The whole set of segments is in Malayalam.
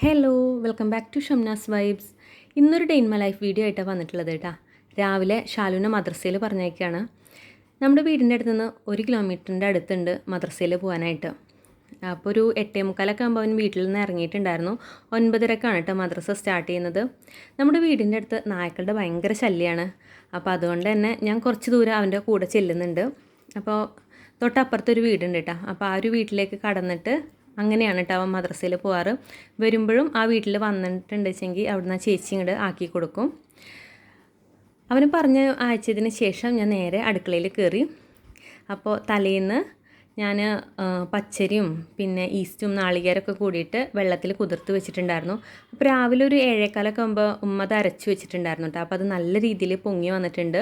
Hello welcome back to Shamnas vibes ഇന്നൊരു ഡെയിൻ മൈ ലൈഫ് വീഡിയോ ആയിട്ടാണ് വന്നിട്ടുള്ളത് കേട്ടോ രാവിലെ ഷാലുവിനെ മദ്രസയിൽ പറഞ്ഞേക്കാണ് നമ്മുടെ വീടിന്റെ അടുത്ത് നിന്ന് ഒരു കിലോമീറ്ററിന്റെ അടുത്തുണ്ട് മദ്രസയിൽ പോകാനായിട്ട് അപ്പോൾ ഒരു എട്ടേ മുക്കാലൊക്കെ ആകുമ്പോൾ അവൻ വീട്ടിൽ നിന്ന് ഇറങ്ങിയിട്ടുണ്ടായിരുന്നു. ഒൻപതരക്കാണ് കേട്ടോ മദ്രസ സ്റ്റാർട്ട് ചെയ്യുന്നത്. നമ്മുടെ വീടിന്റെ അടുത്ത് നായ്ക്കളുടെ ഭയങ്കര ശല്യമാണ് അപ്പോൾ അതുകൊണ്ട് തന്നെ ഞാൻ കുറച്ച് ദൂരം അവന്റെ കൂടെ ചെല്ലുന്നുണ്ട്. അപ്പോൾ തൊട്ടപ്പുറത്തൊരു വീടുണ്ട് കേട്ടോ അപ്പോൾ ആ ഒരു വീട്ടിലേക്ക് കടന്നിട്ട് അങ്ങനെയാണ് കേട്ടോ അവൻ മദ്രസയിൽ പോവാറ്. വരുമ്പോഴും ആ വീട്ടിൽ വന്നിട്ടുണ്ട് വെച്ചെങ്കിൽ അവിടുന്ന് ആ ചേച്ചി ഇങ്ങോട്ട് ആക്കി കൊടുക്കും. അവന് പറഞ്ഞ് അയച്ചതിന് ശേഷം ഞാൻ നേരെ അടുക്കളയിൽ കയറി അപ്പോൾ തലേന്ന് ഞാൻ പച്ചരിയും പിന്നെ ഈസ്റ്റും നാളികേരമൊക്കെ കൂടിയിട്ട് വെള്ളത്തിൽ കുതിർത്ത് വെച്ചിട്ടുണ്ടായിരുന്നു. അപ്പോൾ രാവിലെ ഒരു ഏഴേക്കാലൊക്കെ ആകുമ്പോൾ ഉമ്മ അത് അരച്ച് വെച്ചിട്ടുണ്ടായിരുന്നു കേട്ടോ അപ്പോൾ അത് നല്ല രീതിയിൽ പൊങ്ങി വന്നിട്ടുണ്ട്.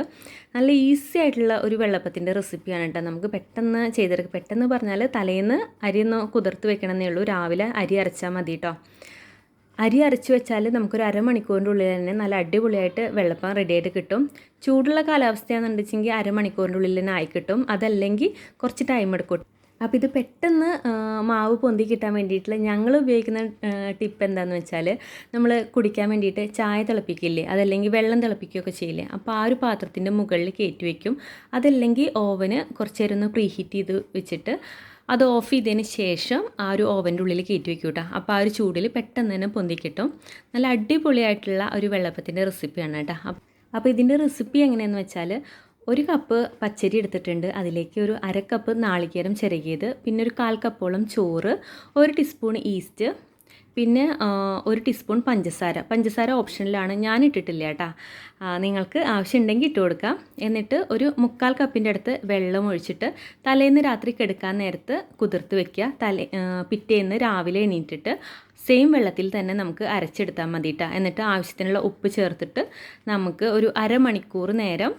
നല്ല ഈസി ആയിട്ടുള്ള ഒരു വെള്ളപ്പത്തിന്റെ റെസിപ്പിയാണ് കേട്ടോ നമുക്ക് പെട്ടെന്ന് ചെയ്തെടുക്കുക പെട്ടെന്ന് പറഞ്ഞാൽ തലേന്ന് അരി ഒന്ന് കുതിർത്ത് വെക്കണമെന്നേ ഉള്ളൂ. രാവിലെ അരി അരച്ചാൽ മതി കേട്ടോ അരി അരച്ച് വെച്ചാൽ നമുക്കൊരു അരമണിക്കൂറിന്റെ ഉള്ളിൽ തന്നെ നല്ല അടിപൊളിയായിട്ട് വെള്ളപ്പം റെഡിയായിട്ട് കിട്ടും. ചൂടുള്ള കാലാവസ്ഥയാണെന്ന് വെച്ചെങ്കിൽ അരമണിക്കൂറിന്റെ ഉള്ളിൽ തന്നെ ആയി കിട്ടും. അതല്ലെങ്കിൽ കുറച്ച് ടൈം എടുക്കും. അപ്പോൾ ഇത് പെട്ടെന്ന് മാവ് പൊന്തി കിട്ടാൻ വേണ്ടിയിട്ടുള്ള ഞങ്ങൾ ഉപയോഗിക്കുന്ന ടിപ്പ് എന്താണെന്ന് വെച്ചാൽ നമ്മൾ കുടിക്കാൻ വേണ്ടിയിട്ട് ചായ തിളപ്പിക്കില്ലേ? അതല്ലെങ്കിൽ വെള്ളം തിളപ്പിക്കുകയൊക്കെ ചെയ്യില്ലേ? അപ്പോൾ ആ ഒരു പാത്രത്തിന്റെ മുകളിൽ കയറ്റി വയ്ക്കും അതല്ലെങ്കിൽ ഓവന് കുറച്ച് നേരം ഒന്ന് പ്രീഹീറ്റ് ചെയ്ത് വെച്ചിട്ട് അത് ഓഫ് ചെയ്തതിന് ശേഷം ആ ഒരു ഓവന്റെ ഉള്ളിൽ കയറ്റി വെക്കും കേട്ടോ അപ്പോൾ ആ ഒരു ചൂടിൽ പെട്ടെന്ന് തന്നെ പൊന്തി കിട്ടും. നല്ല അടിപൊളിയായിട്ടുള്ള ഒരു വെള്ളപ്പത്തിന്റെ റെസിപ്പിയാണ് കേട്ടോ. അപ്പോൾ ഇതിന്റെ റെസിപ്പി എങ്ങനെയാണെന്ന് വെച്ചാൽ ഒരു കപ്പ് പച്ചരി എടുത്തിട്ടുണ്ട്. അതിലേക്ക് ഒരു അര കപ്പ് നാളികേരം ചിരകിയത്. പിന്നെ ഒരു കാൽ കപ്പോളം ചോറ് ഒരു ടീസ്പൂൺ ഈസ്റ്റ് പിന്നെ ഒരു ടീസ്പൂൺ പഞ്ചസാര. പഞ്ചസാര ഓപ്ഷനിലാണ് ഞാൻ ഇട്ടിട്ടില്ല കേട്ടോ. നിങ്ങൾക്ക് ആവശ്യമുണ്ടെങ്കിൽ ഇട്ട് കൊടുക്കാം. എന്നിട്ട് ഒരു മുക്കാൽ കപ്പിന്റെ അടുത്ത് വെള്ളം ഒഴിച്ചിട്ട് തലേന്ന് രാത്രി കിടക്കാൻ നേരത്ത് കുതിർത്ത് വെക്കുക. തലേ പിറ്റേന്ന് രാവിലെ എണീറ്റിട്ട് സെയിം വെള്ളത്തിൽ തന്നെ നമുക്ക് അരച്ചെടുത്താൽ മതി എന്നിട്ട് ആവശ്യത്തിനുള്ള ഉപ്പ് ചേർത്തിട്ട് നമുക്ക് ഒരു അരമണിക്കൂർ നേരം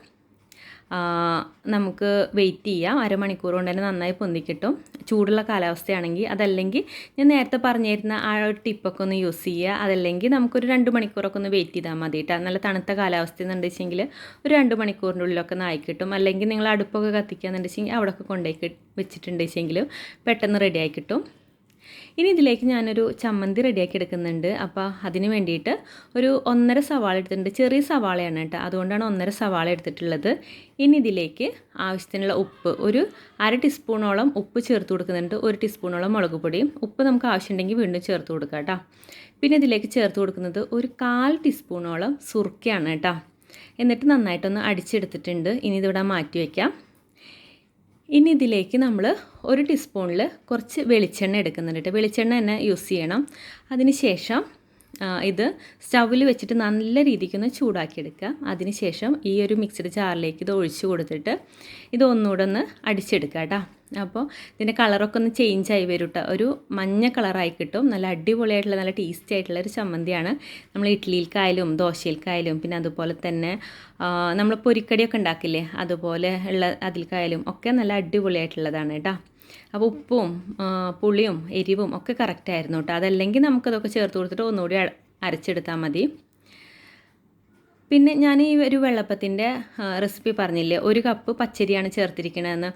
നമുക്ക് വെയിറ്റ് ചെയ്യാം. അരമണിക്കൂർ കൊണ്ട് തന്നെ നന്നായി പൊന്തിക്കിട്ടും. ചൂടുള്ള കാലാവസ്ഥയാണെങ്കിൽ അതല്ലെങ്കിൽ ഞാൻ നേരത്തെ പറഞ്ഞിരുന്ന ആ ഒരു ടിപ്പൊക്കെ ഒന്ന് യൂസ് ചെയ്യുക. അതല്ലെങ്കിൽ നമുക്കൊരു രണ്ട് മണിക്കൂറൊക്കെ ഒന്ന് വെയിറ്റ് ചെയ്താൽ മതി കേട്ടോ. നല്ല തണുത്ത കാലാവസ്ഥ എന്നുണ്ടെച്ചെങ്കിൽ ഒരു രണ്ട് മണിക്കൂറിന്റെ ഉള്ളിലൊക്കെ നായി കിട്ടും. അല്ലെങ്കിൽ നിങ്ങൾ അടുപ്പൊക്കെ കത്തിക്കുക കത്തിക്കുകയെന്നുണ്ടെച്ചെങ്കിൽ അവിടെയൊക്കെ കൊണ്ടുപോയി വെച്ചിട്ടുണ്ടെച്ചെങ്കിൽ പെട്ടെന്ന് റെഡിയായി കിട്ടും. ഇനി ഇതിലേക്ക് ഞാനൊരു ചമ്മന്തി റെഡിയാക്കി എടുക്കുന്നുണ്ട്. അപ്പോൾ അതിന് വേണ്ടിയിട്ട് ഒരു ഒന്നര സവാള എടുത്തിട്ടുണ്ട്. ചെറിയ സവാളയാണ് കേട്ടോ. അതുകൊണ്ടാണ് ഒന്നര സവാള എടുത്തിട്ടുള്ളത്. ഇനി ഇതിലേക്ക് ആവശ്യത്തിനുള്ള ഉപ്പ്. ഒരു അര ടീസ്പൂണോളം ഉപ്പ് ചേർത്ത് കൊടുക്കുന്നുണ്ട്. ഒരു ടീസ്പൂണോളം മുളക് പൊടിയും. ഉപ്പ് നമുക്ക് ആവശ്യമുണ്ടെങ്കിൽ വീണ്ടും ചേർത്ത് കൊടുക്കാം കേട്ടോ. പിന്നെ ഇതിലേക്ക് ചേർത്ത് കൊടുക്കുന്നത് ഒരു കാൽ ടീസ്പൂണോളം സുർക്കയാണ് കേട്ടോ. എന്നിട്ട് നന്നായിട്ടൊന്ന് അടിച്ചെടുത്തിട്ടുണ്ട്. ഇനി ഇതിവിടെ മാറ്റി വയ്ക്കാം. ഇനി ഇതിലേക്ക് നമ്മൾ ഒരു ടീസ്പൂണിൽ കുറച്ച് വെളിച്ചെണ്ണ എടുക്കുന്നുണ്ട് വെളിച്ചെണ്ണ തന്നെ യൂസ് ചെയ്യണം. അതിന് ശേഷം ഇത് സ്റ്റൗവിൽ വെച്ചിട്ട് നല്ല രീതിക്ക് ഒന്ന് ചൂടാക്കിയെടുക്കുക. അതിനുശേഷം ഈ ഒരു മിക്സഡ് ജാറിലേക്ക് ഇത് ഒഴിച്ചു കൊടുത്തിട്ട് ഇത് ഒന്നുകൂടെ ഒന്ന് അടിച്ചെടുക്കുക കേട്ടോ. അപ്പോൾ ഇതിന്റെ കളറൊക്കെ ഒന്ന് ചേഞ്ച് ആയി വരും കേട്ടോ ഒരു മഞ്ഞ കളറായി കിട്ടും. നല്ല അടിപൊളിയായിട്ടുള്ള നല്ല ടേസ്റ്റി ആയിട്ടുള്ള ഒരു ചമ്മന്തിയാണ്. നമ്മൾ ഇഡ്ഡലിയിൽക്കായാലും ദോശയിൽക്കായാലും പിന്നെ അതുപോലെ തന്നെ നമ്മൾ പൊരിക്കടിയൊക്കെ ഉണ്ടാക്കില്ലേ? അതുപോലെ ഉള്ള അതിൽക്കായാലും ഒക്കെ നല്ല അടിപൊളിയായിട്ടുള്ളതാണ് കേട്ടോ. അപ്പോൾ ഉപ്പും പുളിയും എരിവും ഒക്കെ കറക്റ്റായിരുന്നു കേട്ടോ. അതല്ലെങ്കിൽ നമുക്കതൊക്കെ ചേർത്ത് കൊടുത്തിട്ട് ഒന്നുകൂടി അരച്ചെടുത്താൽ മതി. പിന്നെ ഞാൻ ഈ ഒരു വെള്ളപ്പത്തിന്റെ റെസിപ്പി പറഞ്ഞില്ലേ? ഒരു കപ്പ് പച്ചരിയാണ് ചേർത്തിരിക്കണതെന്ന്.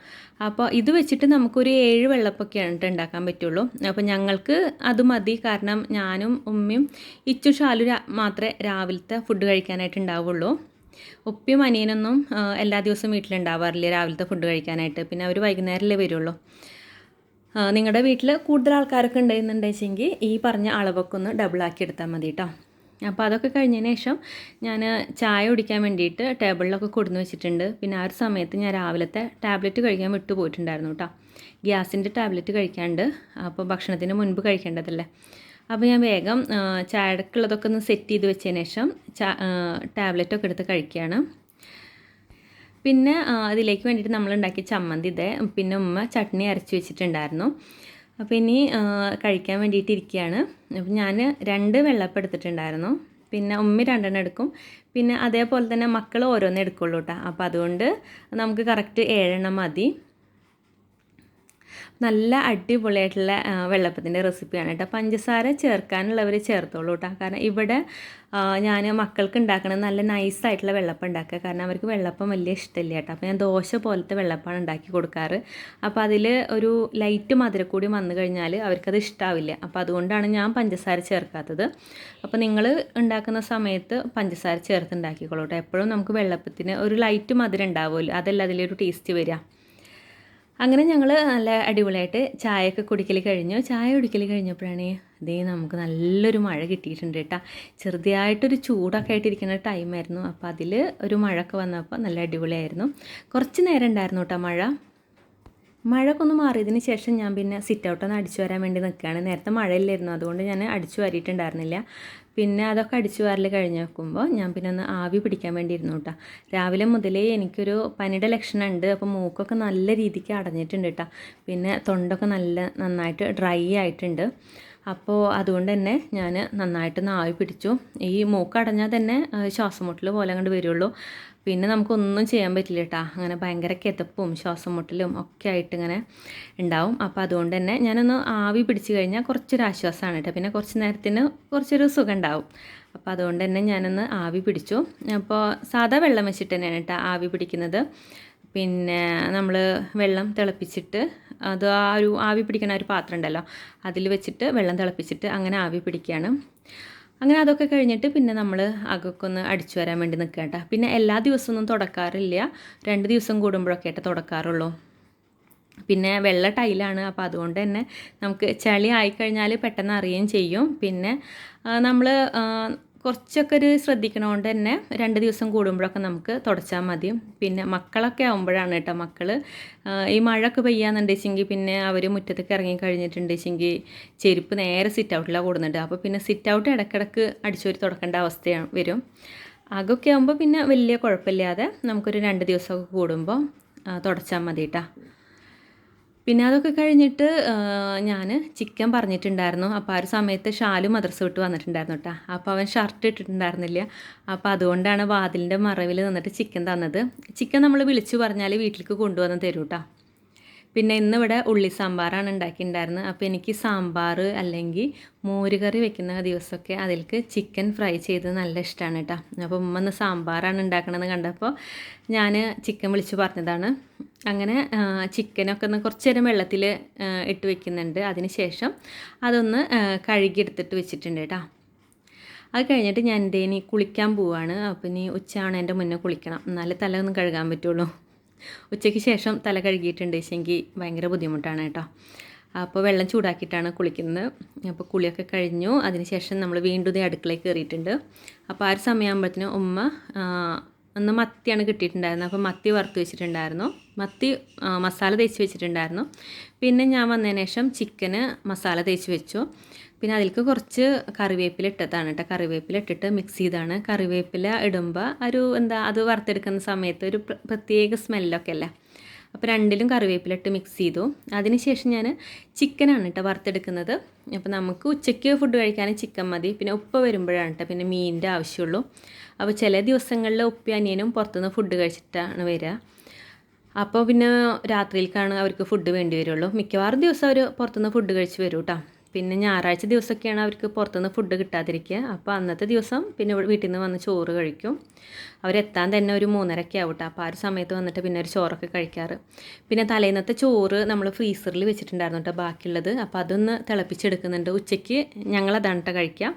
അപ്പോൾ ഇത് വെച്ചിട്ട് നമുക്കൊരു ഏഴ് വെള്ളപ്പൊക്കെയാണ് ഉണ്ടാക്കാൻ പറ്റുള്ളൂ. അപ്പോൾ ഞങ്ങൾക്ക് അത് മതി. കാരണം ഞാനും ഉമ്മയും ഇച്ചു ഷാലു മാത്രമേ രാവിലത്തെ ഫുഡ് കഴിക്കാനായിട്ട് ഉണ്ടാവുള്ളൂ. ഉപ്പിയും അനിയനൊന്നും എല്ലാ ദിവസവും വീട്ടിലുണ്ടാവാറില്ല രാവിലത്തെ ഫുഡ് കഴിക്കാനായിട്ട്. പിന്നെ അവർ വൈകുന്നേരമല്ലേ വരുള്ളൂ. നിങ്ങളുടെ വീട്ടിൽ കൂടുതൽ ആൾക്കാരൊക്കെ ഉണ്ടായിരുന്നുണ്ടെങ്കിൽ ഈ പറഞ്ഞ അളവൊക്കെ ഒന്ന് ഡബിളാക്കി എടുത്താൽ മതി കേട്ടോ അപ്പോൾ അതൊക്കെ കഴിഞ്ഞതിന് ശേഷം ഞാൻ ചായ കുടിക്കാൻ വേണ്ടിയിട്ട് ടേബിളിലൊക്കെ കൊടുന്ന് വെച്ചിട്ടുണ്ട്. പിന്നെ ആ ഒരു സമയത്ത് ഞാൻ രാവിലത്തെ ടാബ്ലറ്റ് കഴിക്കാൻ വിട്ടു പോയിട്ടുണ്ടായിരുന്നു കേട്ടോ ഗ്യാസിന്റെ ടാബ്ലറ്റ് കഴിക്കാണ്ട്. അപ്പോൾ ഭക്ഷണത്തിന് മുൻപ് കഴിക്കേണ്ടതല്ലേ. അപ്പോൾ ഞാൻ വേഗം ചായക്കുള്ളതൊക്കെ ഒന്ന് സെറ്റ് ചെയ്ത് വെച്ചതിന് ശേഷം ടാബ്ലറ്റൊക്കെ എടുത്ത് കഴിക്കുകയാണ്. പിന്നെ അതിലേക്ക് വേണ്ടിയിട്ട് നമ്മൾ ഉണ്ടാക്കിയ ചമ്മന്തി ഇതേ പിന്നെ ഉമ്മ ചട്നി അരച്ച് വെച്ചിട്ടുണ്ടായിരുന്നു. അപ്പോൾ ഇനി കഴിക്കാൻ വേണ്ടിയിട്ട് ഇരിക്കുകയാണ്. അപ്പോൾ ഞാൻ രണ്ട് വെള്ളപ്പം എടുത്തിട്ടുണ്ടായിരുന്നു. പിന്നെ ഉമ്മ രണ്ടെണ്ണം എടുക്കും. പിന്നെ അതേപോലെ തന്നെ മക്കൾ ഓരോന്നേ എടുക്കുള്ളൂ കേട്ടോ അപ്പോൾ അതുകൊണ്ട് നമുക്ക് കറക്റ്റ് ഏഴെണ്ണം മതി. നല്ല അടിപൊളിയായിട്ടുള്ള വെള്ളപ്പത്തിന്റെ റെസിപ്പിയാണ് കേട്ടോ. പഞ്ചസാര ചേർക്കാനുള്ളവർ ചേർത്തോളൂ കേട്ടോ. കാരണം ഇവിടെ ഞാൻ മക്കൾക്ക് ഉണ്ടാക്കണത് നല്ല നൈസായിട്ടുള്ള വെള്ളപ്പം ഉണ്ടാക്കുക. കാരണം അവർക്ക് വെള്ളപ്പം വലിയ ഇഷ്ടമില്ല കേട്ടോ. അപ്പോൾ ഞാൻ ദോശ പോലത്തെ വെള്ളപ്പമാണ് ഉണ്ടാക്കി കൊടുക്കാറ്. അപ്പോൾ അതിൽ ഒരു ലൈറ്റ് മധുരക്കൂടി വന്നു കഴിഞ്ഞാൽ അവർക്കത് ഇഷ്ടാവില്ല. അപ്പോൾ അതുകൊണ്ടാണ് ഞാൻ പഞ്ചസാര ചേർക്കാത്തത്. അപ്പോൾ നിങ്ങൾ ഉണ്ടാക്കുന്ന സമയത്ത് പഞ്ചസാര ചേർത്ത് ഉണ്ടാക്കിക്കോളൂ കേട്ടോ. എപ്പോഴും നമുക്ക് വെള്ളപ്പത്തിന് ഒരു ലൈറ്റ് മധുരം ഉണ്ടാവുമല്ലോ. അതല്ല അതിലൊരു ടേസ്റ്റ് വരിക. അങ്ങനെ ഞങ്ങൾ നല്ല അടിപൊളിയായിട്ട് ചായയൊക്കെ കുടിക്കൽ കഴിഞ്ഞു. ചായ കുടിക്കൽ കഴിഞ്ഞപ്പോഴാണ് ഇതേ നമുക്ക് നല്ലൊരു മഴ കിട്ടിയിട്ടുണ്ട് കേട്ടോ. ചെറുതായിട്ടൊരു ചൂടൊക്കെ ആയിട്ടിരിക്കുന്ന ടൈമായിരുന്നു അപ്പോൾ അതിൽ ഒരു മഴയൊക്കെ വന്നപ്പോൾ നല്ല അടിപൊളിയായിരുന്നു. കുറച്ച് നേരം ഉണ്ടായിരുന്നു കേട്ടോ മഴ. മഴയൊക്കെ മാറിയതിന് ശേഷം ഞാൻ പിന്നെ സിറ്റ് ഔട്ടൊന്ന് അടിച്ചു വരാൻ വേണ്ടി നിൽക്കുകയാണ് നേരത്തെ മഴയില്ലായിരുന്നു അതുകൊണ്ട് ഞാൻ അടിച്ചു വാരിയിട്ടുണ്ടായിരുന്നില്ല. പിന്നെ അതൊക്കെ അടിച്ചു വാരൽ കഴിഞ്ഞ് നോക്കുമ്പോൾ ഞാൻ പിന്നെ ഒന്ന് ആവി പിടിക്കാൻ വേണ്ടി ഇരുന്നു കേട്ടോ രാവിലെ മുതലേ എനിക്കൊരു പനിയുടെ ലക്ഷണം ഉണ്ട് അപ്പോൾ മൂക്കൊക്കെ നല്ല രീതിക്ക് അടഞ്ഞിട്ടുണ്ട് കേട്ടോ പിന്നെ തൊണ്ടൊക്കെ നല്ല നന്നായിട്ട് ഡ്രൈ ആയിട്ടുണ്ട്. അപ്പോൾ അതുകൊണ്ട് തന്നെ ഞാൻ നന്നായിട്ടൊന്ന് ആവി പിടിച്ചു. ഈ മൂക്കടഞ്ഞാൽ തന്നെ ശ്വാസമുട്ടൽ ശ്വാസം മുട്ടൽ പോലെ അങ്ങോട്ട് വരുള്ളൂ. പിന്നെ നമുക്കൊന്നും ചെയ്യാൻ പറ്റില്ല കേട്ടോ അങ്ങനെ ഭയങ്കര കിതപ്പും ശ്വാസം മുട്ടലും ഒക്കെ ആയിട്ട് ഇങ്ങനെ ഉണ്ടാവും. അപ്പോൾ അതുകൊണ്ട് തന്നെ ഞാനൊന്ന് ആവി പിടിച്ച് കഴിഞ്ഞാൽ കുറച്ചൊരു ആശ്വാസമാണ് കേട്ടോ. പിന്നെ കുറച്ച് നേരത്തിന് കുറച്ചൊരു സുഖം ഉണ്ടാവും അപ്പോൾ അതുകൊണ്ട് തന്നെ ഞാനൊന്ന് ആവി പിടിച്ചു. അപ്പോൾ സാധാ വെള്ളം വെച്ചിട്ട് തന്നെയാണ് കേട്ടോ ആവി പിടിക്കുന്നത്. പിന്നെ നമ്മൾ വെള്ളം തിളപ്പിച്ചിട്ട് അത് ആ ഒരു ആവി പിടിക്കുന്ന ഒരു പാത്രം ഉണ്ടല്ലോ അതിൽ വെച്ചിട്ട് വെള്ളം തിളപ്പിച്ചിട്ട് അങ്ങനെ ആവി പിടിക്കുകയാണ് അങ്ങനെ അതൊക്കെ കഴിഞ്ഞിട്ട് പിന്നെ നമ്മൾ അകൊക്കെ ഒന്ന് അടിച്ചു വരാൻ വേണ്ടി നിൽക്കുക കേട്ടോ പിന്നെ എല്ലാ ദിവസമൊന്നും തുടക്കാറില്ല. രണ്ട് ദിവസം കൂടുമ്പോഴൊക്കെ ആയിട്ട് തുടക്കാറുള്ളൂ. പിന്നെ വെള്ള ടൈലാണ്. അപ്പോൾ അതുകൊണ്ട് തന്നെ നമുക്ക് ചളി ആയിക്കഴിഞ്ഞാൽ പെട്ടെന്ന് അറിയുകയും ചെയ്യും. പിന്നെ നമ്മൾ കുറച്ചൊക്കെ ഒരു ശ്രദ്ധിക്കണോണ്ട് തന്നെ രണ്ട് ദിവസം കൂടുമ്പോഴൊക്കെ നമുക്ക് തുടച്ചാൽ മതി. പിന്നെ മക്കളൊക്കെ ആകുമ്പോഴാണ് കേട്ടോ മക്കൾ ഈ മഴയൊക്കെ പെയ്യാന്നുണ്ടെച്ചെങ്കിൽ പിന്നെ അവർ മുറ്റത്തേക്ക് ഇറങ്ങി കഴിഞ്ഞിട്ടുണ്ടെച്ചെങ്കിൽ ചെരുപ്പ് നേരെ സിറ്റ് ഔട്ടിലാണ് കൂടുന്നുണ്ട്. അപ്പോൾ പിന്നെ സിറ്റ് ഔട്ട് ഇടയ്ക്കിടയ്ക്ക് അടിച്ചൊരു തുടക്കേണ്ട അവസ്ഥയാണ് വരും. അകൊക്കെ ആകുമ്പോൾ പിന്നെ വലിയ കുഴപ്പമില്ലാതെ നമുക്കൊരു രണ്ട് ദിവസമൊക്കെ കൂടുമ്പോൾ തുടച്ചാൽ മതി കേട്ടോ. പിന്നെ അതൊക്കെ കഴിഞ്ഞിട്ട് ഞാൻ ചിക്കൻ പറഞ്ഞിട്ടുണ്ടായിരുന്നു. അപ്പോൾ ആ ഒരു സമയത്ത് ഷാലു മദ്രസ വിട്ട് വന്നിട്ടുണ്ടായിരുന്നു കേട്ടോ അപ്പോൾ അവൻ ഷർട്ട് ഇട്ടിട്ടുണ്ടായിരുന്നില്ല. അപ്പോൾ അതുകൊണ്ടാണ് വാതിലിന്റെ മറവിൽ നിന്നിട്ട് ചിക്കൻ തന്നത്. ചിക്കൻ നമ്മൾ വിളിച്ചു പറഞ്ഞാൽ വീട്ടിലേക്ക് കൊണ്ടുവന്ന് തരും കേട്ടോ പിന്നെ ഇന്നിവിടെ ഉള്ളി സാമ്പാറാണ് ഉണ്ടാക്കിയിട്ടുണ്ടായിരുന്നത് അപ്പോൾ എനിക്ക് സാമ്പാർ അല്ലെങ്കിൽ മോരുകറി വെക്കുന്ന ദിവസമൊക്കെ അതിൽക്ക് ചിക്കൻ ഫ്രൈ ചെയ്ത് നല്ല ഇഷ്ടമാണ് കേട്ടോ. അപ്പോൾ ഉമ്മ ഇന്ന് സാമ്പാറാണ് ഉണ്ടാക്കണമെന്ന് കണ്ടപ്പോൾ ഞാൻ ചിക്കൻ വിളിച്ച് പറഞ്ഞതാണ്. അങ്ങനെ ചിക്കനൊക്കെ ഒന്ന് കുറച്ച് നേരം വെള്ളത്തിൽ ഇട്ട് വെക്കുന്നുണ്ട്. അതിന് ശേഷം അതൊന്ന് കഴുകിയെടുത്തിട്ട് വെച്ചിട്ടുണ്ട് കേട്ടോ. അത് കഴിഞ്ഞിട്ട് ഞാൻ എന്റെ ഇനി കുളിക്കാൻ പോവാണ്. അപ്പോൾ ഇനി ഉച്ചയാണ് എന്റെ മുന്നേ കുളിക്കണം. എന്നാലേ തല ഒന്ന് കഴുകാൻ പറ്റുള്ളൂ. ഉച്ചയ്ക്ക് ശേഷം തല കഴുകിയിട്ടുണ്ട് വെച്ചെങ്കിൽ ഭയങ്കര ബുദ്ധിമുട്ടാണ് കേട്ടോ. അപ്പോൾ വെള്ളം ചൂടാക്കിയിട്ടാണ് കുളിക്കുന്നത്. അപ്പോൾ കുളിയൊക്കെ കഴിഞ്ഞു. അതിനുശേഷം നമ്മൾ വീണ്ടും അടുക്കളയിൽ കയറിയിട്ടുണ്ട്. അപ്പോൾ ആ ഒരു സമയമാകുമ്പോഴത്തേനും ഉമ്മ ഒന്ന് മത്തിയാണ് കിട്ടിയിട്ടുണ്ടായിരുന്നത്. അപ്പോൾ മത്തി വറുത്ത് വെച്ചിട്ടുണ്ടായിരുന്നു. മത്തി മസാല തേച്ച് വെച്ചിട്ടുണ്ടായിരുന്നു. പിന്നെ ഞാൻ വന്നതിന് ശേഷം ചിക്കന് മസാല തേച്ച് വെച്ചു. പിന്നെ അതിലേക്ക് കുറച്ച് കറിവേപ്പില ഇട്ടതാണ് കേട്ടോ. കറിവേപ്പില ഇട്ടിട്ട് മിക്സ് ചെയ്താണ്. കറിവേപ്പില ഇടുമ്പോൾ ഒരു എന്താ അത് വറുത്തെടുക്കുന്ന സമയത്ത് ഒരു പ്രത്യേക സ്മെല്ലൊക്കെ അല്ലേ? അപ്പോൾ രണ്ടിലും കറിവേപ്പില ഇട്ട് മിക്സ് ചെയ്തു. അതിനുശേഷം ഞാൻ ചിക്കനാണ് കേട്ടോ വറുത്തെടുക്കുന്നത്. അപ്പോൾ നമുക്ക് ഉച്ചയ്ക്ക് ഫുഡ് കഴിക്കാൻ ചിക്കൻ മതി. പിന്നെ ഉപ്പ് വരുമ്പോഴാണ് കേട്ടോ പിന്നെ മീനിന്റെ ആവശ്യമുള്ളൂ. അപ്പോൾ ചില ദിവസങ്ങളിൽ ഉപ്പ അനിയനും പുറത്തുനിന്ന് ഫുഡ് കഴിച്ചിട്ടാണ് വരിക. അപ്പോൾ പിന്നെ രാത്രിയിലേക്കാണ് അവർക്ക് ഫുഡ് വേണ്ടി വരുള്ളൂ. മിക്കവാറും ദിവസം അവർ പുറത്തുനിന്ന് ഫുഡ് കഴിച്ച് വരും കേട്ടോ പിന്നെ ഞായറാഴ്ച ദിവസമൊക്കെയാണ് അവർക്ക് പുറത്തുനിന്ന് ഫുഡ് കിട്ടാതിരിക്കുക. അപ്പോൾ അന്നത്തെ ദിവസം പിന്നെ വീട്ടിൽ നിന്ന് വന്ന് ചോറ് കഴിക്കും. അവരെത്താൻ തന്നെ ഒരു മൂന്നരക്കെ ആവും കേട്ടോ അപ്പോൾ ആ ഒരു സമയത്ത് വന്നിട്ട് പിന്നെ ഒരു ചോറൊക്കെ കഴിക്കാറ്. പിന്നെ തലേന്നത്തെ ചോറ് നമ്മൾ ഫ്രീസറിൽ വെച്ചിട്ടുണ്ടായിരുന്നു കേട്ടോ ബാക്കിയുള്ളത്. അപ്പോൾ അതൊന്ന് തിളപ്പിച്ചെടുക്കുന്നുണ്ട്. ഉച്ചയ്ക്ക് ഞങ്ങളതാണ് കേട്ടോ കഴിക്കുക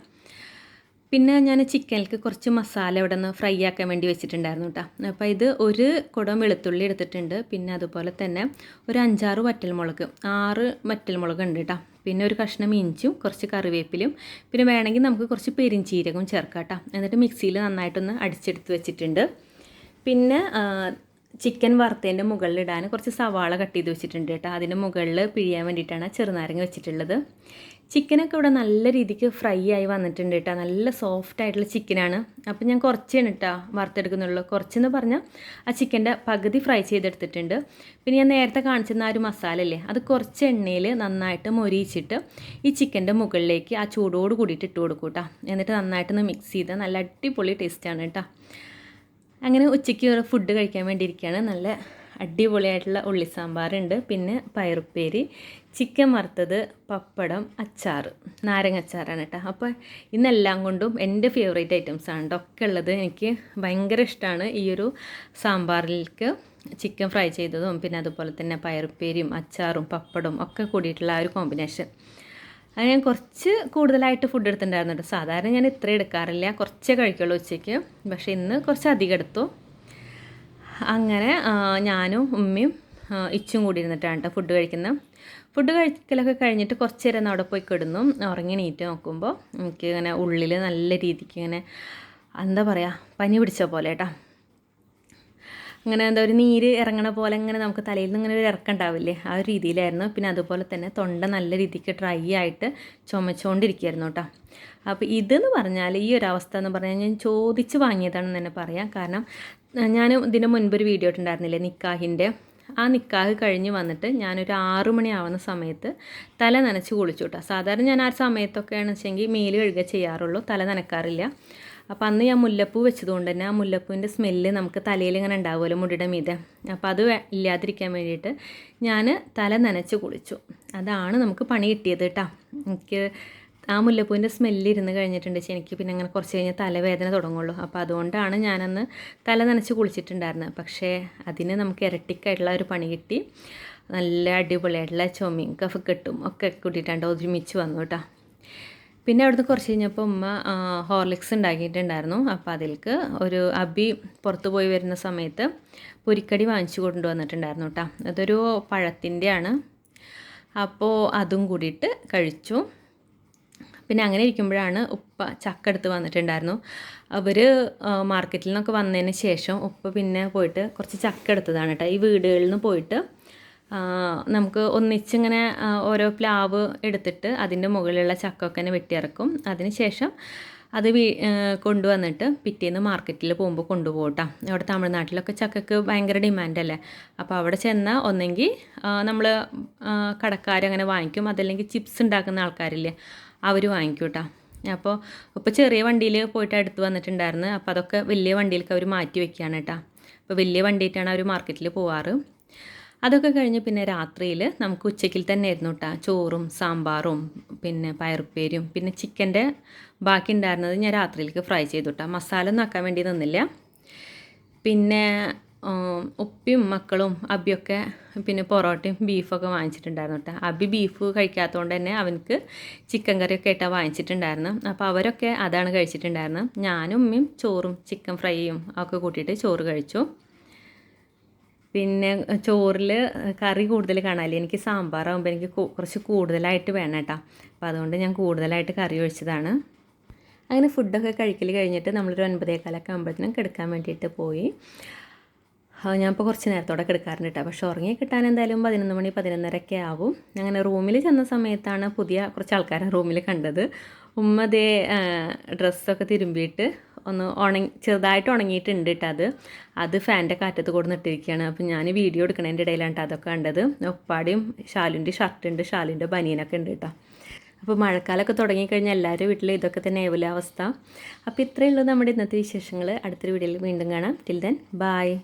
പിന്നെ ഞാൻ ചിക്കനിലേക്ക് കുറച്ച് മസാല ഇവിടെ നിന്ന് ഫ്രൈ ആക്കാൻ വേണ്ടി വെച്ചിട്ടുണ്ടായിരുന്നു കേട്ടോ അപ്പോൾ ഇത് ഒരു കുടം വെളുത്തുള്ളി എടുത്തിട്ടുണ്ട്. പിന്നെ അതുപോലെ തന്നെ ഒരു അഞ്ചാറ് വറ്റൽമുളക് ആറ് വറ്റൽമുളക് ഉണ്ട് കേട്ടോ പിന്നെ ഒരു കഷ്ണം ഇഞ്ചും കുറച്ച് കറിവേപ്പിലും പിന്നെ വേണമെങ്കിൽ നമുക്ക് കുറച്ച് പെരിഞ്ചീരകവും ചേർക്കാം കേട്ടോ എന്നിട്ട് മിക്സിയിൽ നന്നായിട്ടൊന്ന് അടിച്ചെടുത്ത് വെച്ചിട്ടുണ്ട്. പിന്നെ ചിക്കൻ വറുത്തതിന്റെ മുകളിലിടാൻ കുറച്ച് സവാള കട്ട് ചെയ്ത് വെച്ചിട്ടുണ്ട് കേട്ടോ. അതിന്റെ മുകളിൽ പിഴിയാൻ വേണ്ടിയിട്ടാണ് ചെറുനാരങ്ങ വെച്ചിട്ടുള്ളത്. ചിക്കനൊക്കെ ഇവിടെ നല്ല രീതിക്ക് ഫ്രൈ ആയി വന്നിട്ടുണ്ട് കേട്ടോ. നല്ല സോഫ്റ്റ് ആയിട്ടുള്ള ചിക്കനാണ്. അപ്പോൾ ഞാൻ കുറച്ചാണ് കേട്ടോ വറുത്തെടുക്കുന്നുള്ളൂ. കുറച്ചെന്ന് പറഞ്ഞാൽ ആ ചിക്കന്റെ പകുതി ഫ്രൈ ചെയ്തെടുത്തിട്ടുണ്ട്. പിന്നെ ഞാൻ നേരത്തെ കാണിച്ചിരുന്ന ആ ഒരു മസാല അല്ലേ അത് കുറച്ച് എണ്ണയിൽ നന്നായിട്ട് മൊരിയിച്ചിട്ട് ഈ ചിക്കന്റെ മുകളിലേക്ക് ആ ചൂടോട് കൂടിയിട്ട് ഇട്ട് കൊടുക്കും കേട്ടോ എന്നിട്ട് നന്നായിട്ടൊന്ന് മിക്സ് ചെയ്ത് നല്ല അടിപൊളി ടേസ്റ്റാണ് കേട്ടോ അങ്ങനെ ഉച്ചയ്ക്ക് ഫുഡ് കഴിക്കാൻ വേണ്ടി ഇരിക്കുകയാണ് നല്ല അടിപൊളിയായിട്ടുള്ള ഉള്ളി സാമ്പാറുണ്ട്. പിന്നെ പയറുപ്പേരി ചിക്കൻ വറുത്തത് പപ്പടം അച്ചാർ നാരങ്ങ അച്ചാറാണ് കേട്ടോ. അപ്പോൾ ഇന്നെല്ലാം കൊണ്ടും എന്റെ ഫേവറേറ്റ് ഐറ്റംസ് ആണ് ഒക്കെ ഉള്ളത് എനിക്ക് ഭയങ്കര ഇഷ്ടമാണ് ഈ ഒരു സാമ്പാറിലേക്ക് ചിക്കൻ ഫ്രൈ ചെയ്തതും പിന്നെ അതുപോലെ തന്നെ പയറുപ്പേരിയും അച്ചാറും പപ്പടവും ഒക്കെ കൂടിയിട്ടുള്ള ആ ഒരു കോമ്പിനേഷൻ അത് ഞാൻ കുറച്ച് കൂടുതലായിട്ട് ഫുഡ് എടുത്തിട്ടുണ്ടായിരുന്നു കേട്ടോ. സാധാരണ ഞാൻ ഇത്ര എടുക്കാറില്ല. കുറച്ചേ കഴിക്കുള്ളൂ ഉച്ചയ്ക്ക്. പക്ഷേ ഇന്ന് കുറച്ച് അധികം എടുത്തു. അങ്ങനെ ഞാനും ഉമ്മയും ഇച്ചും കൂടി ഇരുന്നിട്ടാണ് കേട്ടോ ഫുഡ് കഴിക്കുന്നത് ഫുഡ് കഴിക്കലൊക്കെ കഴിഞ്ഞിട്ട് കുറച്ച് നേരം അവിടെ പോയി കിടന്നു. ഉറങ്ങി നീറ്റ് നോക്കുമ്പോൾ എനിക്ക് ഇങ്ങനെ ഉള്ളിൽ നല്ല രീതിക്ക് ഇങ്ങനെ എന്താ പറയുക പനി പിടിച്ച പോലെ കേട്ടോ. അങ്ങനെ എന്താ ഒരു നീര് ഇറങ്ങണ പോലെ ഇങ്ങനെ നമുക്ക് തലയിൽ നിന്ന് ഇങ്ങനെ ഒരു ഇറക്കം ഉണ്ടാവില്ലേ? ആ ഒരു രീതിയിലായിരുന്നു. പിന്നെ അതുപോലെ തന്നെ തൊണ്ട നല്ല രീതിക്ക് ഡ്രൈ ആയിട്ട് ചുമച്ചുകൊണ്ടിരിക്കുകയായിരുന്നു കേട്ടോ. അപ്പോൾ ഇതെന്ന് പറഞ്ഞാൽ ഈ ഒരു അവസ്ഥ എന്ന് പറഞ്ഞാൽ ഞാൻ ചോദിച്ച് വാങ്ങിയതാണെന്ന് തന്നെ പറയാം. കാരണം ഞാൻ ഇതിന് മുൻപ് ഒരു വീഡിയോ ഇട്ടുണ്ടായിരുന്നില്ലേ നിക്കാഹിന്റെ? ആ നിക്കാഹ് കഴിഞ്ഞ് വന്നിട്ട് ഞാനൊരു ആറു മണിയാവുന്ന സമയത്ത് തല നനച്ച് കുളിച്ചു കേട്ടോ. സാധാരണ ഞാൻ ആ സമയത്തൊക്കെയാണെന്ന് വെച്ചെങ്കിൽ മേൽ കഴുകുക ചെയ്യാറുള്ളൂ തല നനക്കാറില്ല. അപ്പോൾ അന്ന് ഞാൻ മുല്ലപ്പൂ വെച്ചതുകൊണ്ട് തന്നെ ആ മുല്ലപ്പൂവിന്റെ സ്മെല്ല് നമുക്ക് തലയിൽ ഇങ്ങനെ ഉണ്ടാവുമല്ലോ മുടിയുടെ മീതെ. അപ്പോൾ അത് ഇല്ലാതിരിക്കാൻ വേണ്ടിയിട്ട് ഞാൻ തല നനച്ച് കുളിച്ചു. അതാണ് നമുക്ക് പണി കിട്ടിയത് കേട്ടോ. എനിക്ക് ആ മുല്ലപ്പൂവിന്റെ സ്മെല്ല് ഇരുന്ന് കഴിഞ്ഞിട്ടുണ്ട് എനിക്ക് പിന്നെ അങ്ങനെ കുറച്ച് കഴിഞ്ഞാൽ തലവേദന തുടങ്ങുള്ളൂ. അപ്പോൾ അതുകൊണ്ടാണ് ഞാനന്ന് തല നനച്ച് കുളിച്ചിട്ടുണ്ടായിരുന്നത്. പക്ഷേ അതിന് നമുക്ക് ഇരട്ടിക്കായിട്ടുള്ള ഒരു പണി കിട്ടി. നല്ല അടിപൊളിയായിട്ടുള്ള ചുമയും കഫക്കെട്ടും ഒക്കെ കൂട്ടിയിട്ടാണ്ട് ഒരുമിച്ച് വന്നു കേട്ടോ. പിന്നെ അവിടുന്ന് കുറച്ച് കഴിഞ്ഞപ്പോൾ ഉമ്മ ഹോർലിക്സ് ഉണ്ടാക്കിയിട്ടുണ്ടായിരുന്നു. അപ്പോൾ അതിൽക്ക് ഒരു അബി പുറത്തു പോയി വരുന്ന സമയത്ത് പൊരിക്കടി വാങ്ങിച്ചു കൊണ്ടുവന്നിട്ടുണ്ടായിരുന്നു കേട്ടോ അതൊരു പഴത്തിന്റെയാണ്. അപ്പോൾ അതും കൂടിയിട്ട് കഴിച്ചു. പിന്നെ അങ്ങനെ ഇരിക്കുമ്പോഴാണ് ഉപ്പ ചക്ക എടുത്ത് വന്നിട്ടുണ്ടായിരുന്നു. അവർ മാർക്കറ്റിൽ നിന്നൊക്കെ വന്നതിന് ശേഷം ഉപ്പ പിന്നെ പോയിട്ട് കുറച്ച് ചക്ക എടുത്തതാണ് കേട്ടോ ഈ വീടുകളിൽ നിന്ന് പോയിട്ട് നമുക്ക് ഒന്നിച്ചിങ്ങനെ ഓരോ പ്ലാവ് എടുത്തിട്ട് അതിന്റെ മുകളിലുള്ള ചക്കൊക്കെ തന്നെ വെട്ടിയിറക്കും. അതിന് ശേഷം അത് വീ കൊണ്ടുവന്നിട്ട് പിറ്റേന്ന് മാർക്കറ്റിൽ പോകുമ്പോൾ കൊണ്ടുപോകട്ടോ. അവിടെ തമിഴ്നാട്ടിലൊക്കെ ചക്കക്ക് ഭയങ്കര ഡിമാൻഡല്ലേ? അപ്പോൾ അവിടെ ചെന്നാൽ ഒന്നെങ്കിൽ നമ്മൾ കടക്കാരങ്ങനെ വാങ്ങിക്കും. അതല്ലെങ്കിൽ ചിപ്സ് ഉണ്ടാക്കുന്ന ആൾക്കാരില്ലേ അവർ വാങ്ങിക്കും കേട്ടോ അപ്പോൾ ഇപ്പോൾ ചെറിയ വണ്ടിയിൽ പോയിട്ട് അടുത്ത് വന്നിട്ടുണ്ടായിരുന്നു. അപ്പോൾ അതൊക്കെ വലിയ വണ്ടിയിലേക്ക് അവർ മാറ്റി വെക്കുകയാണ് കേട്ടോ. അപ്പോൾ വലിയ വണ്ടിയിട്ടാണ് അവർ മാർക്കറ്റിൽ പോവാറ്. അതൊക്കെ കഴിഞ്ഞ് പിന്നെ രാത്രിയിൽ നമുക്ക് ഉച്ചയ്ക്കിൽ തന്നെ ആയിരുന്നു കേട്ടോ ചോറും സാമ്പാറും പിന്നെ പയറുപ്പേരും പിന്നെ ചിക്കന്റെ ബാക്കി ഉണ്ടായിരുന്നത് ഞാൻ രാത്രിയിലേക്ക് ഫ്രൈ ചെയ്തു കേട്ടോ മസാല ഒന്നും ആക്കാൻ വേണ്ടി നിന്നില്ല. പിന്നെ ഉപ്പിയും മക്കളും അബിയൊക്കെ പിന്നെ പൊറോട്ടയും ബീഫൊക്കെ വാങ്ങിച്ചിട്ടുണ്ടായിരുന്നു കേട്ടോ അബി ബീഫ് കഴിക്കാത്തതുകൊണ്ട് തന്നെ അവനക്ക് ചിക്കൻ കറിയൊക്കെ ആയിട്ടാണ് വാങ്ങിച്ചിട്ടുണ്ടായിരുന്നു. അപ്പോൾ അവരൊക്കെ അതാണ് കഴിച്ചിട്ടുണ്ടായിരുന്നത് ഞാനും ഉമ്മയും ചോറും ചിക്കൻ ഫ്രൈയും ഒക്കെ കൂട്ടിയിട്ട് ചോറ് കഴിച്ചു. പിന്നെ ചോറിൽ കറി കൂടുതൽ കാണാല്ലേ? എനിക്ക് സാമ്പാറാകുമ്പോൾ എനിക്ക് കുറച്ച് കൂടുതലായിട്ട് വേണം കേട്ടോ. അപ്പോൾ അതുകൊണ്ട് ഞാൻ കൂടുതലായിട്ട് കറി ഒഴിച്ചതാണ്. അങ്ങനെ ഫുഡൊക്കെ കഴിക്കൽ കഴിഞ്ഞിട്ട് നമ്മളൊരു ഒൻപതേക്കാലൊക്കെ ആകുമ്പോഴത്തേനും കിടക്കാൻ വേണ്ടിയിട്ട് പോയി. ഞാൻ ഇപ്പോൾ കുറച്ച് നേരത്തോടെ കിടക്കാറുണ്ട് കേട്ടോ. പക്ഷെ ഉറങ്ങി കിട്ടാൻ എന്തായാലും പതിനൊന്ന് മണി പതിനൊന്നരയൊക്കെ ആവും. അങ്ങനെ റൂമിൽ ചെന്ന സമയത്താണ് പുതിയ കുറച്ച് ആൾക്കാരെ റൂമിൽ കണ്ടത്. ഉമ്മ ദേ ഡ്രസ്സൊക്കെ തിരുമ്പിയിട്ട് ഒന്ന് ഉണങ്ങി ചെറുതായിട്ട് ഉണങ്ങിയിട്ടുണ്ട് കേട്ടോ അത്. അത് ഫാന്റെ കാറ്റത്ത് കൊടുന്നിട്ടിരിക്കുകയാണ് അപ്പം ഞാൻ വീഡിയോ എടുക്കണതിന്റെ ഇടയിലാണ് അതൊക്കെ കണ്ടത്. ഒപ്പാടിയും ഷാലിന്റെ ഷർട്ട് ഉണ്ട് ഷാലിന്റെ ബനിയനൊക്കെ ഉണ്ട് കേട്ടോ അപ്പോൾ മഴക്കാലമൊക്കെ തുടങ്ങിക്കഴിഞ്ഞാൽ എല്ലാവരും വീട്ടിൽ ഇതൊക്കെ തന്നെ ആവില്ല അവസ്ഥ. അപ്പോൾ ഇത്രയേ ഉള്ളൂ നമ്മുടെ ഇന്നത്തെ വിശേഷങ്ങൾ അടുത്തൊരു വീഡിയോയിൽ വീണ്ടും കാണാം. Till then bye